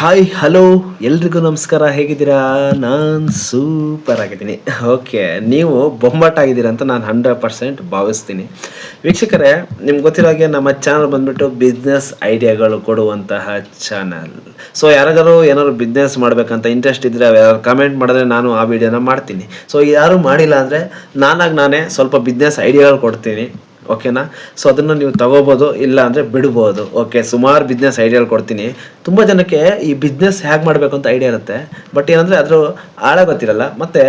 Hi hello ಎಲ್ರಿಗೂ ನಮಸ್ಕಾರ. ಹೇಗಿದ್ದೀರಾ? ನಾನು ಸೂಪರ್ ಆಗಿದ್ದೀನಿ. ಓಕೆ ನೀವು ಬೊಂಬಾಟಾಗಿದ್ದೀರಾ ಅಂತ ನಾನು ಹಂಡ್ರೆಡ್ ಪರ್ಸೆಂಟ್ ಭಾವಿಸ್ತೀನಿ. ವೀಕ್ಷಕರೇ, ನಿಮ್ಗೆ ಗೊತ್ತಿರೋ ಹಾಗೆ ನಮ್ಮ ಚಾನಲ್ ಬಂದ್ಬಿಟ್ಟು ಬಿಸ್ನೆಸ್ ಐಡಿಯಾಗಳು ಕೊಡುವಂತಹ ಚಾನಲ್ ಸೊ ಯಾರಿಗಾರು ಏನಾದ್ರು ಬಿಸ್ನೆಸ್ ಮಾಡಬೇಕಂತ ಇಂಟ್ರೆಸ್ಟ್ ಇದ್ದರೆ ಯಾರು ಕಮೆಂಟ್ ಮಾಡಿದ್ರೆ ನಾನು ಆ ವಿಡಿಯೋನ ಮಾಡ್ತೀನಿ. ಸೊ ಯಾರು ಮಾಡಿಲ್ಲ ಅಂದರೆ ನಾನಾಗಿ ನಾನೇ ಸ್ವಲ್ಪ ಬಿಸ್ನೆಸ್ ಐಡಿಯಾಗಳು ಕೊಡ್ತೀನಿ. ಓಕೆನಾ? ಸೊ ಅದನ್ನು ನೀವು ತಗೋಬೋದು ಇಲ್ಲ ಅಂದರೆ ಬಿಡ್ಬೋದು. ಓಕೆ, ಸುಮಾರು ಬಿಸ್ನೆಸ್ ಐಡಿಯಾಗಳು ಕೊಡ್ತೀನಿ. ತುಂಬ ಜನಕ್ಕೆ ಈ ಬಿಸ್ನೆಸ್ ಹೇಗೆ ಮಾಡಬೇಕು ಅಂತ ಐಡಿಯಾ ಇರುತ್ತೆ. ಬಟ್ ಏನಂದರೆ ಅದರ ಆಳ ಗೊತ್ತಿರಲ್ಲ. ಮತ್ತು,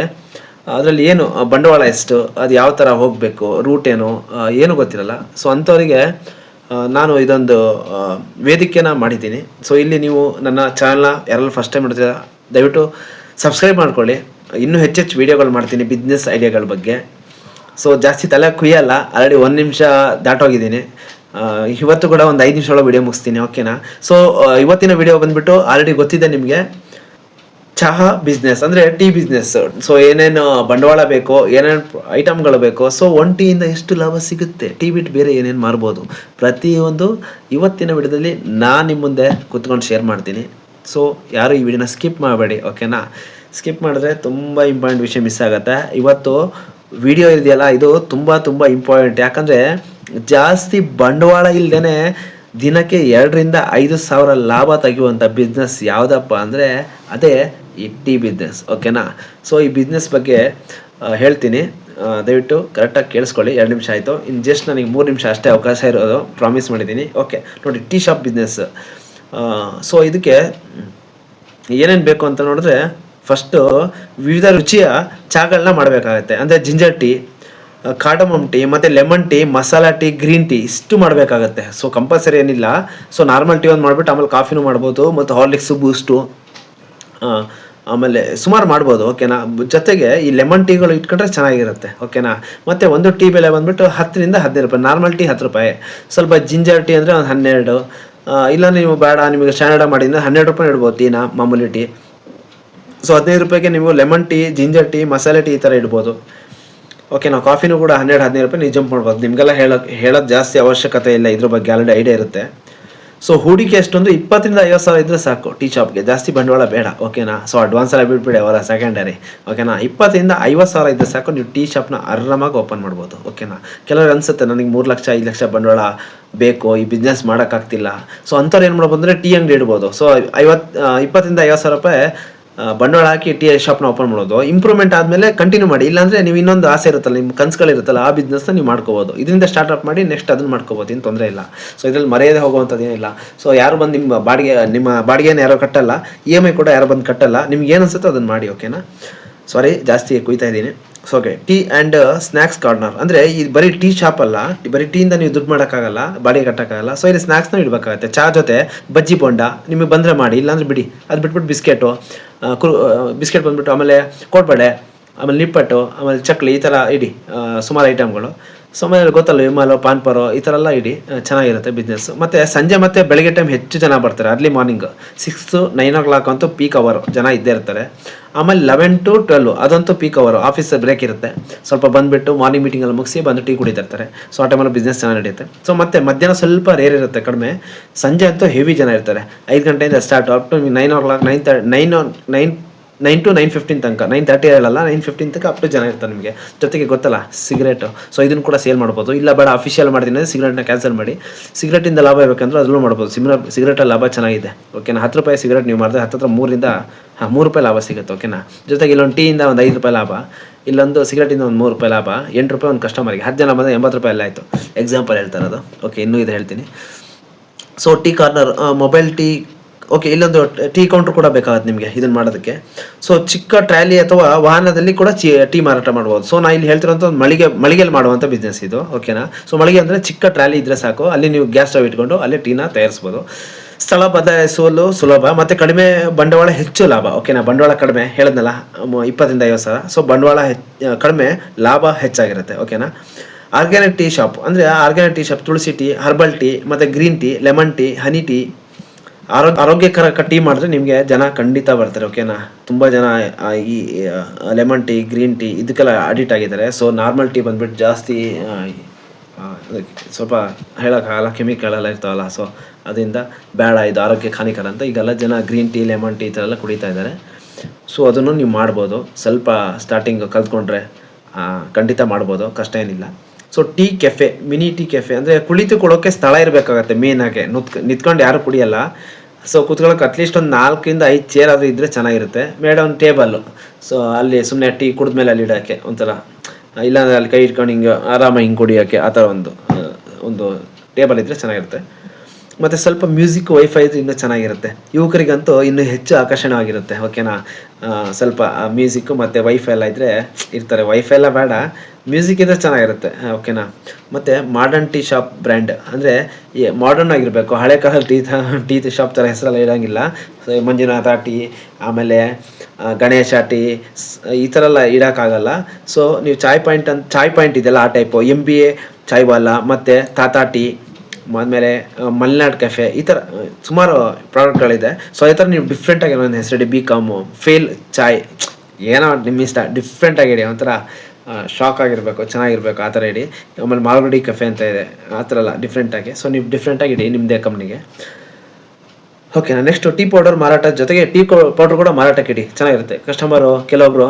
ಅದರಲ್ಲಿ ಏನು ಬಂಡವಾಳ ಎಷ್ಟು, ಅದು ಯಾವ ಥರ ಹೋಗಬೇಕು ರೂಟ್ ಏನು ಏನು ಗೊತ್ತಿರಲ್ಲ. ಸೊ ಅಂಥವರಿಗೆ ನಾನು ಇದೊಂದು ವೇದಿಕೆನ ಮಾಡಿದ್ದೀನಿ. ಸೊ ಇಲ್ಲಿ ನೀವು ನನ್ನ ಚಾನಲ್ನ ಯಾರೆಲ್ಲ ಫಸ್ಟ್ ಟೈಮ್ ನೋಡ್ತೀರಾ ದಯವಿಟ್ಟು ಸಬ್ಸ್ಕ್ರೈಬ್ ಮಾಡ್ಕೊಳ್ಳಿ. ಇನ್ನೂ ಹೆಚ್ಚೆಚ್ಚು ವೀಡಿಯೋಗಳು ಮಾಡ್ತೀನಿ ಬಿಸ್ನೆಸ್ ಐಡಿಯಾಗಳ ಬಗ್ಗೆ. ಸೊ ಜಾಸ್ತಿ ತಲೆ ಕುಯ್ಯಲ್ಲ. ಆಲ್ರೆಡಿ ಒಂದು ನಿಮಿಷ ದಾಟೋಗಿದ್ದೀನಿ. ಇವತ್ತು ಕೂಡ ಒಂದು ಐದು ನಿಮಿಷ ಒಳಗೆ ವಿಡಿಯೋ ಮುಗಿಸ್ತೀನಿ ಓಕೆನಾ ಸೊ ಇವತ್ತಿನ ವಿಡಿಯೋ ಬಂದುಬಿಟ್ಟು ಆಲ್ರೆಡಿ ಗೊತ್ತಿದೆ ನಿಮಗೆ. ಚಹಾ ಬಿಸ್ನೆಸ್ ಅಂದರೆ ಟೀ ಬಿಸ್ನೆಸ್ ಸೊ ಏನೇನು ಬಂಡವಾಳ ಬೇಕೋ, ಏನೇನು ಐಟಮ್ಗಳು ಬೇಕೋ ಸೊ ಒನ್ ಟೀಯಿಂದ ಎಷ್ಟು ಲಾಭ ಸಿಗುತ್ತೆ? ಟೀ ಬಿಟ್ಟು ಬೇರೆ ಏನೇನು ಮಾರ್ಬೋದು ಪ್ರತಿಯೊಂದು ಇವತ್ತಿನ ವಿಡಿಯೋದಲ್ಲಿ ನಾನು ನಿಮ್ಮ ಮುಂದೆ ಕುತ್ಕೊಂಡು ಶೇರ್ ಮಾಡ್ತೀನಿ. ಸೊ ಯಾರು ಈ ವಿಡಿಯೋನ ಸ್ಕಿಪ್ ಮಾಡಬೇಡಿ ಓಕೆನಾ ಸ್ಕಿಪ್ ಮಾಡಿದ್ರೆ ತುಂಬ ಇಂಪಾರ್ಟೆಂಟ್ ವಿಷಯ ಮಿಸ್ ಆಗುತ್ತೆ. ಇವತ್ತು ವಿಡಿಯೋ ಇದೆಯಲ್ಲ, ಇದು ತುಂಬ ತುಂಬ ಇಂಪಾರ್ಟೆಂಟ್ ಯಾಕಂದರೆ ಜಾಸ್ತಿ ಬಂಡವಾಳ ಇಲ್ಲದೇ ದಿನಕ್ಕೆ ಎರಡರಿಂದ ಐದು ಸಾವಿರ ಲಾಭ ತೆಗೆಯುವಂಥ ಬಿಸ್ನೆಸ್ ಯಾವುದಪ್ಪ ಅಂದರೆ ಅದೇ ಈ ಟೀ ಬಿಸ್ನೆಸ್ ಓಕೆನಾ ಸೊ ಈ ಬಿಸ್ನೆಸ್ ಬಗ್ಗೆ ಹೇಳ್ತೀನಿ. ದಯವಿಟ್ಟು ಕರೆಕ್ಟಾಗಿ ಕೇಳಿಸ್ಕೊಳ್ಳಿ. ಎರಡು ನಿಮಿಷ ಆಯಿತು. ಇನ್ನು ಜಸ್ಟ್ ನನಗೆ ಮೂರು ನಿಮಿಷ ಅಷ್ಟೇ ಅವಕಾಶ ಇರೋದು. ಪ್ರಾಮಿಸ್ ಮಾಡಿದ್ದೀನಿ. ಓಕೆ ನೋಡಿ ಟೀ ಶಾಪ್ ಬಿಸ್ನೆಸ್ ಸೊ ಇದಕ್ಕೆ ಏನೇನು ಬೇಕು ಅಂತ ನೋಡಿದ್ರೆ ಫಸ್ಟು ವಿವಿಧ ರುಚಿಯ ಚಹಾಗಳನ್ನ ಮಾಡಬೇಕಾಗತ್ತೆ. ಅಂದರೆ ಜಿಂಜರ್ ಟೀ ಕಾಡಮಮ್ ಟೀ ಮತ್ತು lemon tea masala tea green tea ಇಷ್ಟು ಮಾಡಬೇಕಾಗತ್ತೆ. ಸೊ ಕಂಪಲ್ಸರಿ ಏನಿಲ್ಲ. ಸೊ ನಾರ್ಮಲ್ ಟೀ ಒಂದು ಮಾಡಿಬಿಟ್ಟು ಆಮೇಲೆ ಕಾಫಿನೂ ಮಾಡ್ಬೋದು, ಮತ್ತು ಹಾರ್ಲಿಕ್ಸು ಬೂಸ್ಟು ಆಮೇಲೆ ಸುಮಾರು ಮಾಡ್ಬೋದು ಓಕೆನಾ ಜೊತೆಗೆ ಈ ಲೆಮನ್ ಟೀಗಳು ಇಟ್ಕೊಂಡ್ರೆ ಚೆನ್ನಾಗಿರುತ್ತೆ ಓಕೆನಾ ಮತ್ತು ಒಂದು ಟೀ ಬೆಲೆ ಬಂದ್ಬಿಟ್ಟು ಹತ್ತರಿಂದ ಹದಿನೈದು ರೂಪಾಯಿ ನಾರ್ಮಲ್ ಟೀ ಹತ್ತು ರೂಪಾಯಿ. ಸ್ವಲ್ಪ ಜಿಂಜರ್ ಟೀ ಅಂದರೆ ಒಂದು ಹನ್ನೆರಡು ಇಲ್ಲ ನೀವು ಬೇಡ, ನಿಮಗೆ ಸ್ಟ್ಯಾಂಡರ್ಡ್ ಮಾಡಿದ್ರೆ ಹನ್ನೆರಡು ರೂಪಾಯಿ ಇಡ್ಬೋದು ಟೀನ ಮಾಮೂಲಿ ಟೀ ಸೊ ಹದಿನೈದು ರೂಪಾಯಿಗೆ ನೀವು lemon tea ginger tea masala tea ಈ ಥರ ಇಡ್ಬೋದು. ಓಕೆ ನಾವು ಕಾಫಿನೂ ಕೂಡ ಹನ್ನೆರಡು, ಹದಿನೈದು ರೂಪಾಯಿ ನೀವು ಜಂಪ್ ಮಾಡ್ಬೋದು. ನಿಮಗೆಲ್ಲ ಹೇಳೋ, ಹೇಳೋದು ಜಾಸ್ತಿ ಅವಶ್ಯಕತೆ ಇಲ್ಲ ಇದ್ರ ಬಗ್ಗೆ ಆಲ್ರೆಡಿ ಐಡಿಯಾ ಇರುತ್ತೆ. ಸೊ ಹೂಡಿಕೆ ಎಷ್ಟೊಂದು ಇಪ್ಪತ್ತರಿಂದ ಐವತ್ತು ಸಾವಿರ ಇದ್ದರೆ ಸಾಕು ಟೀ ಶಾಪ್ಗೆ ಜಾಸ್ತಿ ಬಂಡವಾಳ ಬೇಡ ಓಕೆನಾ ಸೊ ಅಡ್ವಾನ್ಸ್ ಎಲ್ಲ ಬಿಟ್ಬಿಡಿ ಅವರ ಸೆಕೆಂಡರಿ ಓಕೆನಾ ಇಪ್ಪತ್ತರಿಂದ ಐವತ್ತು ಸಾವಿರ ಇದ್ದರೆ ಸಾಕು, ನೀವು ಟೀ ಶಾಪ್ನ ಆರಾಮಾಗಿ ಓಪನ್ ಮಾಡ್ಬೋದು. ಓಕೆನಾ ಕೆಲವ್ರಿಗೆ ಅನ್ಸುತ್ತೆ, ನನಗೆ ಮೂರು ಲಕ್ಷ, ಐದು ಲಕ್ಷ ಬಂಡವಾಳ ಬೇಕು, ಈ ಬಿಸ್ನೆಸ್ ಮಾಡೋಕ್ಕಾಗ್ತಿಲ್ಲ. ಸೊ ಅಂಥವ್ರು ಏನು ಮಾಡ್ಬೋದು ಅಂದರೆ ಟೀ ಅಂಗಡಿ ಇಡ್ಬೋದು. ಸೊ ಐವತ್ತು ಇಪ್ಪತ್ತರಿಂದ ಐವತ್ತು ಸಾವಿರ ರೂಪಾಯಿ ಬಂಡವಾಳ ಹಾಕಿ ಟೀ ಶಾಪ್ನ ಓಪನ್ ಮಾಡೋದು. ಇಂಪ್ರೂವ್ಮೆಂಟ್ ಆದಮೇಲೆ ಕಂಟಿನ್ಯೂ ಮಾಡಿ. ಇಲ್ಲಾಂದರೆ ನೀವು ಇನ್ನೊಂದು ಆಸೆ ಇರುತ್ತಲ್ಲ, ನಿಮ್ಮ ಕನ್ಸುಗಳಿರುತ್ತಲ್ಲ, ಆ ಬಿಸ್ನೆಸ್ನ ನೀವು ಮಾಡ್ಕೋಬೋದು. ಇದರಿಂದ ಸ್ಟಾರ್ಟ್ಅಪ್ ಮಾಡಿ ನೆಕ್ಸ್ಟ್ ಅದನ್ನು ಮಾಡ್ಕೋಬೋದು, ಏನು ತೊಂದರೆ ಇಲ್ಲ. ಸೊ ಇದರಲ್ಲಿ ಮರ್ಯಾದೆ ಹೋಗುವಂಥದ್ದು ಏನಿಲ್ಲ. ಸೊ ಯಾರು ಬಂದು ನಿಮ್ಮ ಬಾಡಿಗೆ, ನಿಮ್ಮ ಬಾಡಿಗೆನ ಯಾರೋ ಕಟ್ಟಲ್ಲ ಇ ಎಂ ಐ ಕೂಡ ಯಾರು ಬಂದು ಕಟ್ಟಲ್ಲ, ನಿಮ್ಗೆ ಏನು ಅನ್ಸುತ್ತೋ ಅದನ್ನು ಮಾಡಿ ಓಕೆನಾ ಸಾರಿ ಜಾಸ್ತಿ ಕುಯ್ತಾ ಇದ್ದೀನಿ. So okay tea and snacks corner ಅಂದರೆ ಈ ಬರೀ ಟೀ ಶಾಪ್ ಅಲ್ಲ ಬರೀ ಟೀಯಿಂದ ನೀವು ದುಡ್ಡು ಮಾಡೋಕ್ಕಾಗಲ್ಲ, ಬಾಡಿಗೆ ಕಟ್ಟೋಕ್ಕಾಗಲ್ಲ. ಸೊ ಇಲ್ಲಿ ಸ್ನ್ಯಾಕ್ಸ್ನ ಇಡಬೇಕಾಗತ್ತೆ. ಚಾ ಜೊತೆ, ಬಜ್ಜಿ ಬೋಂಡ, ನಿಮಗೆ ಬಂದರೆ ಮಾಡಿ, ಇಲ್ಲಾಂದ್ರೆ ಬಿಡಿ. ಅದು ಬಿಟ್ಬಿಟ್ಟು ಬಿಸ್ಕೆಟು ಕುರು ಬಿಸ್ಕೆಟ್ ಬಂದ್ಬಿಟ್ಟು ಆಮೇಲೆ ಕೋಡ್ಬಳೆ, ಆಮೇಲೆ ನಿಪ್ಪಟ್ಟು, ಆಮೇಲೆ ಚಕ್ಲಿ ಈ ಥರ ಇಡಿ ಸುಮಾರು ಐಟಮ್ಗಳು ಸೊ ಆಮೇಲೆ ಗೊತ್ತಲ್ಲ, ವಿಮಾಲು, ಪಾನ್ಪರೋ, ಈ ಥರ ಎಲ್ಲ ಇಡಿ ಚೆನ್ನಾಗಿರುತ್ತೆ ಬಿಸ್ನೆಸ್ ಮತ್ತು ಸಂಜೆ ಮತ್ತು ಬೆಳಗ್ಗೆ ಟೈಮ್ ಹೆಚ್ಚು ಜನ ಬರ್ತಾರೆ early morning six to nine o'clock ಅಂತೂ ಪೀಕ್ ಅವರ್ ಜನ ಇದ್ದೇ ಇರ್ತಾರೆ. ಆಮೇಲೆ ಲೆವೆನ್ ಟು ಟ್ವೆಲ್ವ್ ಅದಂತೂ ಪೀಕ್ ಅವರು ಆಫೀಸ್ ಬ್ರೇಕ್ ಇರುತ್ತೆ. ಸ್ವಲ್ಪ ಬಂದುಬಿಟ್ಟು ಮಾರ್ನಿಂಗ್ ಮೀಟಿಂಗಲ್ಲಿ ಮುಗಿಸಿ ಬಂದು ಟೀ ಕುಡಿತಾ ಇರ್ತಾರೆ. ಸೊ ಆ ಟೈಮಲ್ಲಿ ಬಿಸ್ನೆಸ್ ಚೆನ್ನಾಗಿ ನಡೆಯುತ್ತೆ. ಸೊ ಮತ್ತೆ ಮಧ್ಯಾಹ್ನ ಸ್ವಲ್ಪ ರೇರ್ ಇರುತ್ತೆ ಕಡಿಮೆ. ಸಂಜೆ ಅಂತೂ ಹೆವಿ ಜನ ಇರ್ತಾರೆ. ಐದು ಗಂಟೆಯಿಂದ start up to nine o'clock nine thirty nine nine nine to nine fifteen ತನಕ ನೈನ್ ತರ್ಟಿ ಹೇಳಲ್ಲ ನೈನ್ ಫಿಫ್ಟೀನ್ ತನಕ ಅಪ್ ಟು ಜನ ಇರ್ತಾರೆ ನಿಮಗೆ. ಜೊತೆಗೆ ಗೊತ್ತಲ್ಲ ಸಿಗರೇಟು ಸೊ ಇದನ್ನು ಕೂಡ ಸೇಲ್ ಮಾಡ್ಬೋದು. ಇಲ್ಲ ಬೇಡ ಅಫಿಷಿಯಲ್ ಮಾಡ್ತೀನಿ ಸಿಗರೇಟ್ನ ಕ್ಯಾನ್ಸಲ್ ಮಾಡಿ. ಸಿಗರೇಟಿಂದ ಲಾಭ ಬೇಕಂದ್ರೆ ಅದರಲ್ಲೂ ಮಾಡ್ಬೋದು. ಸಿಮ್ರ ಸಿಗರೇಟಲ್ಲಿ ಲಾಭ ಚೆನ್ನಾಗಿದೆ. ಓಕೆನಾ ಹತ್ತು ರೂಪಾಯಿ ಸಿಗರೇಟ್ ನೀವು ಮಾಡಿದ್ರೆ ಹತ್ತಿರ ಮೂರಿಂದ, ಹಾಂ, ಮೂರು ರೂಪಾಯಿ ಲಾಭ ಸಿಗುತ್ತೆ ಓಕೆನಾ ಜೊತೆಗೆ ಇಲ್ಲೊಂದು ಟೀಯಿಂದ ಒಂದು ಐದು ರೂಪಾಯಿ ಲಾಭ, ಇಲ್ಲೊಂದು ಸಿಗರೇಟಿಂದ ಒಂದು ಮೂರು ರೂಪಾಯಿ ಲಾಭ, ಎಂಟು ರೂಪಾಯಿ ಒಂದು ಕಸ್ಟಮರಿಗೆ ಹತ್ತು ಜನ ಬಂದರೆ ಎಂಬತ್ತು ರೂಪಾಯಿ ಎಲ್ಲ ಆಯಿತು. ಎಕ್ಸಾಂಪಲ್ ಹೇಳ್ತಾ ಇರೋದು. ಓಕೆ ಇನ್ನೂ ಇದು ಹೇಳ್ತೀನಿ. So tea corner mobile tea okay ಇಲ್ಲೊಂದು ಟೀ ಕೌಂಟ್ರ್ ಕೂಡ ಬೇಕಾಗುತ್ತೆ ನಿಮಗೆ ಇದನ್ನು ಮಾಡೋದಕ್ಕೆ. ಸೊ ಚಿಕ್ಕ ಟ್ರ್ಯಾಲಿ ಅಥವಾ ವಾಹನದಲ್ಲಿ ಕೂಡ ಚಿ ಟೀ ಮಾರಾಟ ಮಾಡ್ಬೋದು. ಸೊ ನಾ ಇಲ್ಲಿ ಹೇಳ್ತಿರೋಂಥ ಒಂದು ಮಳಿಗೆ ಮಳಿಗೆಯಲ್ಲಿ ಮಾಡುವಂಥ ಬಿಸ್ನೆಸ್ ಇದು ಓಕೆನಾ ಸೊ ಮಳಿಗೆ ಅಂದರೆ ಚಿಕ್ಕ ಟ್ರ್ಯಾಲಿ ಇದ್ದರೆ ಸಾಕು. ಅಲ್ಲಿ ನೀವು ಗ್ಯಾಸ್ ಸ್ಟವ್ ಇಟ್ಕೊಂಡು ಅಲ್ಲೇ ಟೀನ ತಯಾರಿಸ್ಬೋದು. ಸ್ಥಳ ಬದಲಾಯಿಸಲು ಸುಲಭ, ಮತ್ತು ಕಡಿಮೆ ಬಂಡವಾಳ ಹೆಚ್ಚು ಲಾಭ ಓಕೆನಾ ಬಂಡವಾಳ ಕಡಿಮೆ, ಹೇಳಿದ್ನಲ್ಲ ಇಪ್ಪತ್ತರಿಂದ ಐವತ್ತು ಸಾವಿರ. ಸೊ ಬಂಡವಾಳ ಕಡಿಮೆ ಲಾಭ ಹೆಚ್ಚಾಗಿರುತ್ತೆ ಓಕೆನಾ ಆರ್ಗ್ಯಾನಿಕ್ ಟೀ ಶಾಪ್ ಅಂದರೆ organic tea shop tulsi tea herbal tea ಮತ್ತು green tea lemon tea honey tea ಆರೋಗ್ಯ ಆರೋಗ್ಯಕರ ಟೀ ಮಾಡಿದ್ರೆ ನಿಮಗೆ ಜನ ಖಂಡಿತ ಬರ್ತಾರೆ ಓಕೆನಾ ತುಂಬ ಜನ ಈ ಲೆಮನ್ ಟೀ, ಗ್ರೀನ್ ಟೀ ಇದಕ್ಕೆಲ್ಲ ಅಡಿಟ್ ಆಗಿದ್ದಾರೆ. ಸೊ ನಾರ್ಮಲ್ ಟೀ ಬಂದ್ಬಿಟ್ಟು ಜಾಸ್ತಿ ಸ್ವಲ್ಪ ಹೇಳೋಕ್ಕಾಗಲ್ಲ ಕೆಮಿಕಲ್ ಎಲ್ಲ ಇರ್ತಾವಲ್ಲ ಸೊ ಅದರಿಂದ ಬೇಡ ಇದು ಆರೋಗ್ಯಕ್ಕೆ ಹಾನಿಕರ ಅಂತ. ಈಗೆಲ್ಲ ಜನ ಗ್ರೀನ್ ಟೀ ಲೆಮನ್ ಟೀ ಈ ಥರ ಎಲ್ಲ ಕುಡಿತಾ ಇದ್ದಾರೆ. ಸೊ ಅದನ್ನು ನೀವು ಮಾಡ್ಬೋದು. ಸ್ವಲ್ಪ ಸ್ಟಾರ್ಟಿಂಗ್ ಕಲ್ತ್ಕೊಂಡ್ರೆ ಖಂಡಿತ ಮಾಡ್ಬೋದು, ಕಷ್ಟ ಏನಿಲ್ಲ. So tea cafe mini tea cafe ಅಂದರೆ ಕುಳಿತುಕೊಳ್ಳೋಕೆ ಸ್ಥಳ ಇರಬೇಕಾಗತ್ತೆ ಮೇನಾಗೆ ನುತ್ ನಿತ್ಕೊಂಡು ಯಾರು ಕುಡಿಯಲ್ಲ. ಸೊ ಕೂತ್ಕೊಳ್ಳೋಕೆ ಅಟ್ಲೀಸ್ಟ್ ಒಂದು ನಾಲ್ಕರಿಂದ ಐದು ಚೇರ್ ಆದರೂ ಇದ್ದರೆ ಚೆನ್ನಾಗಿರುತ್ತೆ. ಮೇಡ ಒಂದು ಟೇಬಲ್ಲು ಸೊ ಅಲ್ಲಿ ಸುಮ್ಮನೆ ಟೀ ಕುಡಿದ ಮೇಲೆ ಅಲ್ಲಿ ಇಡೋಕ್ಕೆ ಒಂಥರ ಇಲ್ಲಾಂದರೆ ಅಲ್ಲಿ ಕೈ ಇಟ್ಕೊಂಡು ಹಿಂಗೆ ಆರಾಮಾಗಿ ಹಿಂಗೆ ಕುಡಿಯೋಕ್ಕೆ ಆ ಥರ ಒಂದು ಒಂದು ಟೇಬಲ್ ಇದ್ದರೆ ಚೆನ್ನಾಗಿರುತ್ತೆ. ಮತ್ತು ಸ್ವಲ್ಪ ಮ್ಯೂಸಿಕ್ ವೈಫೈ ಇನ್ನೂ ಚೆನ್ನಾಗಿರುತ್ತೆ. ಯುವಕರಿಗಂತೂ ಇನ್ನೂ ಹೆಚ್ಚು ಆಕರ್ಷಣವಾಗಿರುತ್ತೆ ಓಕೆನಾ ಸ್ವಲ್ಪ ಮ್ಯೂಸಿಕ್ಕು ಮತ್ತು ವೈಫೈ ಎಲ್ಲ ಇದ್ದರೆ ಇರ್ತಾರೆ. ವೈಫೈ ಎಲ್ಲ ಬೇಡ ಮ್ಯೂಸಿಕ್ ಇದ್ರೆ ಚೆನ್ನಾಗಿರುತ್ತೆ ಓಕೆನಾ ಮತ್ತು ಮಾಡರ್ನ್ ಟೀ ಶಾಪ್ ಬ್ರ್ಯಾಂಡ್ ಅಂದರೆ ಮಾಡರ್ನ್ ಆಗಿರಬೇಕು. ಹಳೆ ಕಾಲದ ಟೀ ಟೀ ಶಾಪ್ ಥರ ಹೆಸರೆಲ್ಲ ಇರೋಂಗಿಲ್ಲ ಸೊ ಮಂಜುನಾಥ ಟೀ ಆಮೇಲೆ ಗಣೇಶ ಟೀ ಈ ಥರ ಎಲ್ಲ ಇಡೋಕ್ಕಾಗಲ್ಲ. ಸೊ ನೀವು ಚಾಯ್ ಪಾಯಿಂಟ್ ಅಂತ ಚಾಯ್ ಪಾಯಿಂಟ್ ಇದೆಯಲ್ಲ ಆ type M B A Chai Wala ಮತ್ತು ತಾತಾ ಟೀ ಆದಮೇಲೆ ಮಲ್ನಾಡ್ ಕೆಫೆ ಈ ಥರ ಸುಮಾರು ಪ್ರಾಡಕ್ಟ್ಗಳಿದೆ. ಸೊ ಈ ಥರ ನೀವು ಡಿಫ್ರೆಂಟಾಗಿ ಒಂದು ಹೆಸರಿಡಿ ಬಿ ಕಾಮು ಫೇಲ್ ಚಾಯ್ ಏನೋ ನಿಮ್ಮ ಇಷ್ಟ ಡಿಫ್ರೆಂಟಾಗಿ ಇಡಿ, ಒಂಥರ ಶಾಕ್ ಆಗಿರಬೇಕು, ಚೆನ್ನಾಗಿರ್ಬೇಕು, ಆ ಥರ ಇಡಿ. ಆಮೇಲೆ ಮಾಲ್ಗುಡಿ ಕೆಫೆ ಅಂತ ಇದೆ, ಆ ಥರ ಎಲ್ಲ ಡಿಫ್ರೆಂಟಾಗಿ ಸೊ ನೀವು ಡಿಫ್ರೆಂಟಾಗಿ ಇಡಿ ನಿಮ್ಮದೇ ಕಂಪ್ನಿಗೆ ಓಕೆ ನೆಕ್ಸ್ಟ್ ಟೀ ಪೌಡರ್ ಮಾರಾಟ ಜೊತೆಗೆ ಟೀ ಪೌಡರ್ ಕೂಡ ಮಾರಾಟಕ್ಕೆ ಇಡಿ. ಚೆನ್ನಾಗಿರುತ್ತೆ. ಕಸ್ಟಮರು ಕೆಲವೊಬ್ರು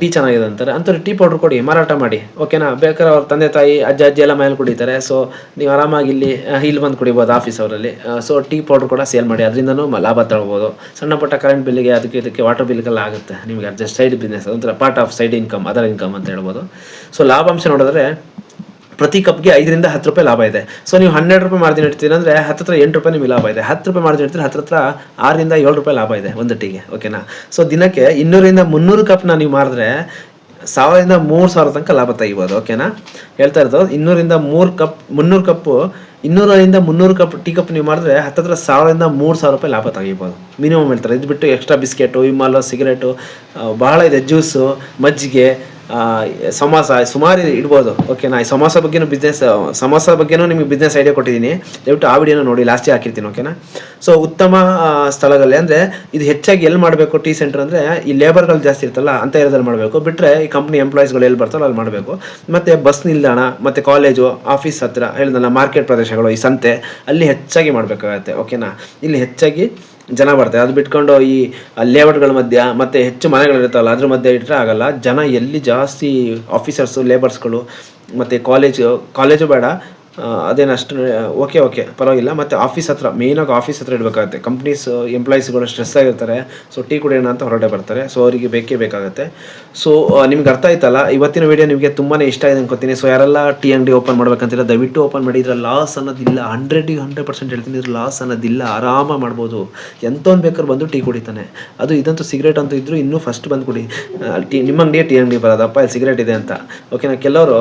ಟೀ ಚೆನ್ನಾಗಿದೆ ಅಂತಾರೆ. ಅಂಥವ್ರು ಟೀ ಪೌಡರ್ ಕೊಡಿ, ಮಾರಾಟ ಮಾಡಿ. ಓಕೆನಾ ಬೇಕಾದ್ರೆ ಅವ್ರ ತಂದೆ, ತಾಯಿ, ಅಜ್ಜ, ಅಜ್ಜಿ ಎಲ್ಲ ಮನೇಲಿ ಕುಡಿತಾರೆ. ಸೊ ನೀವು ಆರಾಮಾಗಿ ಇಲ್ಲಿ ಇಲ್ಲಿ ಬಂದು ಕುಡಿಬೋದು ಆಫೀಸ್ ಅವರಲ್ಲಿ. ಸೊ ಟೀ ಪೌಡರ್ ಕೂಡ ಸೇಲ್ ಮಾಡಿ. ಅದರಿಂದನೂ ಲಾಭ ತಗೊಬೋದು. ಸಣ್ಣ ಪುಟ್ಟ ಕರೆಂಟ್ ಬಿಲ್ಲಿಗೆ ಅದಕ್ಕೆ ಇದಕ್ಕೆ ವಾಟರ್ ಬಿಲ್ಗೆಲ್ಲ ಆಗುತ್ತೆ. ನಿಮಗೆ ಅಡ್ಜಸ್ಟ್ ಸೈಡ್ ಬಿಸ್ನೆಸ್ ಒಂಥರ part of side income other income ಅಂತ ಹೇಳ್ಬೋದು. ಸೊ ಲಾಭಾಂಶ ನೋಡಿದ್ರೆ ಪ್ರತಿ ಕಪ್ಗೆ ಐದರಿಂದ ಹತ್ತು ರೂಪಾಯಿ ಲಾಭ ಇದೆ. ಸೊ ನೀವು ಹನ್ನೆರಡು ರೂಪಾಯಿ ಮಾರ್ಜಿನ್ ಇಡ್ತೀರಿ ಅಂದರೆ ಹತ್ತಿರ ಎಂಟು ರೂಪಾಯಿ ನಿಮಗೆ ಲಾಭ ಇದೆ. ಹತ್ತು ರೂಪಾಯಿ ಮಾರ್ಜಿನ್ ಇಡ್ತೀರಿ ಹತ್ತಿರ ಆರರಿಂದ ಏಳು ರೂಪಾಯಿ ಲಾಭ ಇದೆ ಒಂದು ಟೀಗೆ ಓಕೆನಾ ಸೊ ದಿನಕ್ಕೆ ಇನ್ನೂರಿಂದ ಮುನ್ನೂರು ಕಪ್ನ ನೀವು ಮಾರಿದ್ರೆ ಸಾವಿರದಿಂದ ಮೂರು ಸಾವಿರ ತನಕ ಲಾಭ ತೆಗಿಬೋದು ಓಕೆನಾ ಹೇಳ್ತಾ ಇರೋದು ಇನ್ನೂರಿಂದ ಮೂರು ಕಪ್ ಮುನ್ನೂರು ಕಪ್ಪು ಇನ್ನೂರರಿಂದ ಮುನ್ನೂರು ಕಪ್ ಟೀ ಕಪ್ ನೀವು ಮಾಡಿದ್ರೆ ಹತ್ತಿರ ಸಾವಿರದಿಂದ ಮೂರು ಸಾವಿರ ರೂಪಾಯಿ ಲಾಭ ತೆಗಿಬೋದು. ಮಿನಿಮಮ್ ಹೇಳ್ತಾರೆ. ಇದು ಬಿಟ್ಟು ಎಕ್ಸ್ಟ್ರಾ ಬಿಸ್ಕೆಟು ವಿಮಾಲು ಸಿಗರೇಟು ಬಹಳ ಇದೆ ಜ್ಯೂಸು ಮಜ್ಜಿಗೆ ಸಮೋಸ, ಸುಮಾರು ಇಡ್ಬೋದು. ಓಕೆನಾ ಈ ಸಮಾಸ ಬಗ್ಗೆನೂ ಬಿಸ್ನೆಸ್ ಸಮಾಸ ಬಗ್ಗೆನೂ ನಿಮಗೆ ಬಿಸ್ನೆಸ್ ಐಡಿಯಾ ಕೊಟ್ಟಿದ್ದೀನಿ. ದಯವಿಟ್ಟು ಆ ವಿಡಿಯೋನ ನೋಡಿ ಲಾಸ್ಟಿಗೆ ಹಾಕಿರ್ತೀನಿ ಓಕೆನಾ ಸೊ ಉತ್ತಮ ಸ್ಥಳದಲ್ಲಿ ಅಂದರೆ, ಇದು ಹೆಚ್ಚಾಗಿ ಎಲ್ಲಿ ಮಾಡಬೇಕು ಟೀ ಸೆಂಟರ್ ಅಂದರೆ, ಈ ಲೇಬರ್ಗಳು ಜಾಸ್ತಿ ಇರ್ತಲ್ಲ ಅಂತ ಏರಿಯಾದಲ್ಲಿ ಮಾಡಬೇಕು. ಬಿಟ್ಟರೆ ಈ ಕಂಪ್ನಿ ಎಂಪ್ಲಾಯೀಸ್ಗಳು ಎಲ್ಲಿ ಬರ್ತಾರೋ ಅಲ್ಲಿ ಮಾಡಬೇಕು. ಮತ್ತು ಬಸ್ ನಿಲ್ದಾಣ, ಮತ್ತು ಕಾಲೇಜು ಆಫೀಸ್ ಹತ್ರ, ಹೇಳಿದಲ್ಲ ಮಾರ್ಕೆಟ್ ಪ್ರದೇಶಗಳು, ಈ ಸಂತೆ, ಅಲ್ಲಿ ಹೆಚ್ಚಾಗಿ ಮಾಡಬೇಕಾಗತ್ತೆ ಓಕೆನಾ ಇಲ್ಲಿ ಹೆಚ್ಚಾಗಿ ಜನ ಬರ್ತಾರೆ ಅದು ಬಿಟ್ಕೊಂಡು ಈ ಲೇಔಟ್ಗಳ ಮಧ್ಯ ಮತ್ತು ಹೆಚ್ಚು ಮನೆಗಳಿರ್ತಾವಲ್ಲ ಅದ್ರ ಮಧ್ಯೆ ಇಟ್ಟರೆ ಆಗಲ್ಲ. ಜನ ಎಲ್ಲಿ ಜಾಸ್ತಿ ಆಫೀಸರ್ಸು ಲೇಬರ್ಸ್ಗಳು ಮತ್ತು ಕಾಲೇಜು ಕಾಲೇಜು ಬೇಡ. ಅದೇನು ಅಷ್ಟು, ಓಕೆ ಓಕೆ, ಪರವಾಗಿಲ್ಲ. ಮತ್ತು ಆಫೀಸ್ ಹತ್ರ ಮೇಯ್ನಾಗಿ ಆಫೀಸ್ ಹತ್ರ ಇಡಬೇಕಾಗುತ್ತೆ. ಕಂಪ್ನೀಸ್ ಎಂಪ್ಲಾಯೀಸ್ಗಳು ಸ್ಟ್ರೆಸ್ ಆಗಿರ್ತಾರೆ. ಸೊ ಟೀ ಕುಡಿಯೋಣ ಅಂತ ಹೊರಟೆ ಬರ್ತಾರೆ. ಸೊ ಅವರಿಗೆ ಬೇಕೇ ಬೇಕಾಗುತ್ತೆ. ಸೊ ನಿಮ್ಗೆ ಅರ್ಥ ಆಯ್ತಲ್ಲ? ಇವತ್ತಿನ ವೀಡಿಯೋ ನಿಮಗೆ ತುಂಬಾ ಇಷ್ಟ ಇದೆ ಅನ್ಕೋತೀನಿ. ಸೊ ಯಾರೆಲ್ಲ ಟೀ ಅಂಗಡಿ ಓಪನ್ ಮಾಡ್ಬೇಕಂತಿಲ್ಲ, ದಯವಿಟ್ಟು ಓಪನ್ ಮಾಡಿ. ಇದ್ರ ಲಾಸ್ ಅನ್ನೋದಿಲ್ಲ. ಹಂಡ್ರೆಡಿಗೆ ಹಂಡ್ರೆಡ್ ಪರ್ಸೆಂಟ್ ಹೇಳ್ತೀನಿ. ಇದ್ರ ಲಾಸ್ ಅನ್ನೋದಿಲ್ಲ. ಆರಾಮ ಮಾಡ್ಬೋದು. ಎಂಥವ್ನು ಬೇಕಾದ್ರೆ ಬಂದು ಟೀ ಕುಡಿತಾನೆ. ಅದು ಇದಂತೂ ಸಿಗರೇಟ್ ಅಂತೂ ಇದ್ರು ಇನ್ನೂ ಫಸ್ಟ್ ಬಂದು ಕುಡಿ. ಟೀ ನಿಮ್ಮ ಅಂಗಡಿಯೇ ಟೀ ಅಂಗಡಿ ಬರೋದಪ್ಪ. ಇಲ್ಲಿ ಸಿಗರೇಟ್ ಇದೆ ಅಂತ. ಓಕೆನಾ ಕೆಲವರು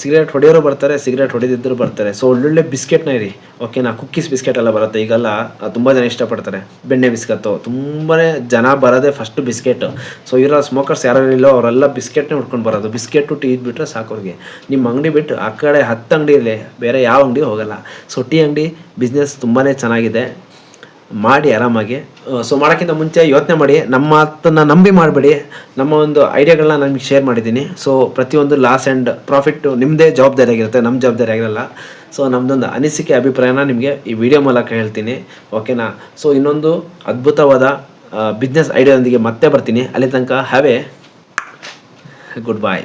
ಸಿಗರೇಟ್ ಹೊಡೆಯೋರು ಬರ್ತಾರೆ, ಸಿಗರೇಟ್ ಹೊಡೆದಿದ್ದರು ಬರ್ತಾರೆ. ಸೊ ಒಳ್ಳೊಳ್ಳೆ ಬಿಸ್ಕೆಟ್ನ ಇರಿ. ಓಕೆನಾ ಕುಕ್ಕೀಸ್ ಬಿಸ್ಕೆಟ್ ಎಲ್ಲ ಬರುತ್ತೆ. ಈಗೆಲ್ಲ ತುಂಬ ಜನ ಇಷ್ಟಪಡ್ತಾರೆ. ಬೆಣ್ಣೆ ಬಿಸ್ಕತ್ತು. ತುಂಬಾ ಜನ ಬರೋದೇ ಫಸ್ಟ್ ಬಿಸ್ಕೆಟು. ಸೊ ಇರೋ ಸ್ಮೋಕರ್ಸ್ ಯಾರು ಇಲ್ಲೋ ಅವರೆಲ್ಲ ಬಿಸ್ಕೆಟ್ನೇ ಹುಡ್ಕೊಂಡು ಬರೋದು. ಬಿಸ್ಕೆಟು ಟೀ ಇದ್ಬಿಟ್ರೆ ಸಾಕು ಅವ್ರಿಗೆ. ನಿಮ್ಮ ಅಂಗಡಿ ಬಿಟ್ಟು ಆ ಕಡೆ ಹತ್ತು ಅಂಗಡಿ ಇರಲಿ ಬೇರೆ ಯಾವ ಅಂಗಡಿ ಹೋಗಲ್ಲ. ಸೊ ಟೀ ಅಂಗಡಿ ಬಿಸ್ನೆಸ್ ತುಂಬಾ ಚೆನ್ನಾಗಿದೆ. ಮಾಡಿ ಆರಾಮಾಗಿ. ಸೊ ಮಾಡೋಕ್ಕಿಂತ ಮುಂಚೆ ಯೋಚನೆ ಮಾಡಿ, ನಮ್ಮ ಮಾತನ್ನು ನಂಬಿ ಮಾಡಬೇಡಿ. ನಮ್ಮ ಒಂದು ಐಡಿಯಾಗಳನ್ನ ನಮಗೆ ಶೇರ್ ಮಾಡಿದ್ದೀನಿ. ಸೊ ಪ್ರತಿಯೊಂದು ಲಾಸ್ ಆ್ಯಂಡ್ ಪ್ರಾಫಿಟ್ಟು ನಿಮ್ಮದೇ ಜವಾಬ್ದಾರಿ ಆಗಿರುತ್ತೆ ನಮ್ಮ ಜವಾಬ್ದಾರಿ ಆಗಿರಲ್ಲ. ಸೊ ನಮ್ಮದೊಂದು ಅನಿಸಿಕೆ, ಅಭಿಪ್ರಾಯನ ನಿಮಗೆ ಈ ವಿಡಿಯೋ ಮೂಲಕ ಹೇಳ್ತೀನಿ. ಓಕೆನಾ ಸೊ ಇನ್ನೊಂದು ಅದ್ಭುತವಾದ ಬಿಸ್ನೆಸ್ ಐಡಿಯಾದೊಂದಿಗೆ ಮತ್ತೆ ಬರ್ತೀನಿ. ಅಲ್ಲಿ ತನಕ ಹ್ಯಾವ್ ಎ ಗುಡ್ ಬಾಯ್